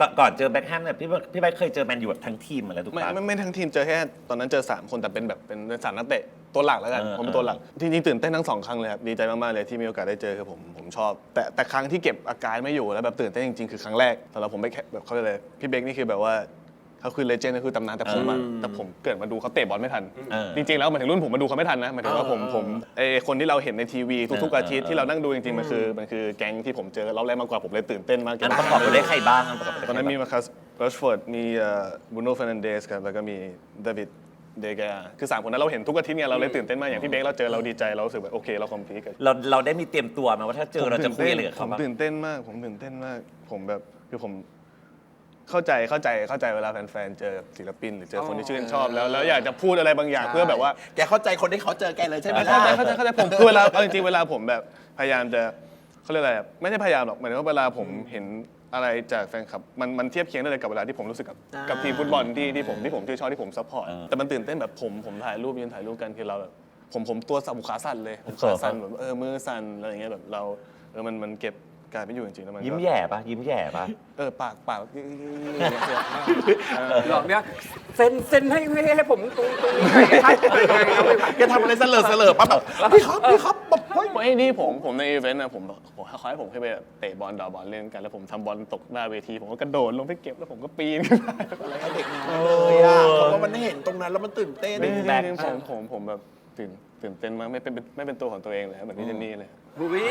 ก่อนก่อนเจอแบ็คแฮมเนี่ยพี่พี่ไบค์เคยเจอแมนยูแบบทั้งทีมมาแล้วถูกไม่ปะ ไม่ไม่ทั้งทีมเจอแค่ตอนนั้นเจอ 3 คนแต่เป็นแบบเป็นเป็นสามนักเตะตัวหลักแล้วกันเออผมเป็นตัวหลักจริงๆตื่นเต้นทั้งสองครั้งเลยครับดีใจมากๆเลยที่มีโอกาสได้เจอคือผมผมชอบ แต่แต่ครั้งที่เก็บอาการไม่อยู่แล้วแบบตื่นเต้นจริงๆคือครั้งแรกสำหรับผมไม่แค่แบบเขาเรียกอะไรพี่เบคนี่คือแบบว่า เขาคือเลเจนด์คือตำนานแต่ผมอะแต่ผมเกิดมาดูเขาเตะบอลไม่ทัน เออจริงๆแล้วหมายถึงรุ่นผมมาดูเขาไม่ทันนะหมายถึงว่าผมผมไอคนที่เราเห็นในทีวีทุกๆอาทิตย์ที่เรานั่งดูจริงๆมันคือมันคือแก๊งที่ผมเจอรอบแรกมากกว่าผมเลยตื่นเต้นมากอันประกอบไปด้วยใครบ้างอันประกอบไปด้วยตอนนั้นมีใครบ้างมาคัสเบิร์ชฟอร์ดมีบูโน่เฟรนันเดสครับแล้วก็มีเดวิดเดกาคือสามคนนั้นเราเห็นทุกอาทิตย์ไงเราเลยตื่นเต้นมากอย่างพี่เบคเราเจอเราดีใจเรารู้สึกแบบโอเคเราคอมพลีทกันเราเราได้มีเตรียมตัวไหมาว่าถ้าเจอเราจะคุยอะไรกับผเขามบ้าง ตื่นเต้นมาก ผมตื่นเต้นมาก ผมแบบคือผม เข้าใจเข้าใจเข้าใจเวลาแฟนๆเจอศิลปินหรือเจอคนที่ชื่นชอบแล้วแล้วอยากจะพูดอะไรบางอย่างเพื่อแบบว่า แกเข้าใจคนที่เขาเจอแกเลยใช่ไหมเข้าใจล่ะเข้าใจเข้าใจผมคือเวลาเอาจริงๆเวลาผมแบบพยายามจะเขาเรียกอะไรอะไม่ใช่พยายามหรอกหมายถึงว่าเวลาผมเห็นอะไรจากแฟนคลับมันมันเทียบเคียงได้เลยกับเวลาที่ผมรู้สึกกับอ่ากั กับทีมฟุตบอลที่ที่ผมที่ผมชื่นชอบที่ผมซัพพอร์ตแต่มันตื่นเต้นแบบผมผมถ่ายรูปยืนถ่ายรูปกันคือเราแบบผมผมตัวสั่นขาสั่นเลยผมขาสั่นแบบเออมือสั่นอะไรอย่างเงี้ยแบบเราเออมันมันเก็บ การไม่อยู่จริงๆแล้วมันก็ยิ้มแย่ปะยิ้มแย่ปะ เออปากปากหลอกเนี่ยเซ็นเซ็นให้ให้ให้ผมตรงตรงนี้หน่อยครับแกทำอะไรเสลอเสลอปั๊บแบบพี่ครับพี่ครับแบบเฮ้ยไอ้นี่ผมผมในอีเวนต์นะผมผมเขาให้ผมขึ้นไปเตะบอลดาวบอลเล่นกัน แล้วผมทำบอลตกหน้าเวที ผมก็กระโดดลงไปเก็บแล้วผมก็ปีนขึ้นมาอะไรให้เด็กเลยอะเพราะว่ามันเห็นตรงนั้นแล้วมันตื่นเต้นจริงๆผมผมผมแบบตื่นตื่นเต้นมากไม่เป็นไม่เป็นตัวของตัวเองเลยครับเหมือนพี่เจนนี่เลยบุ้ย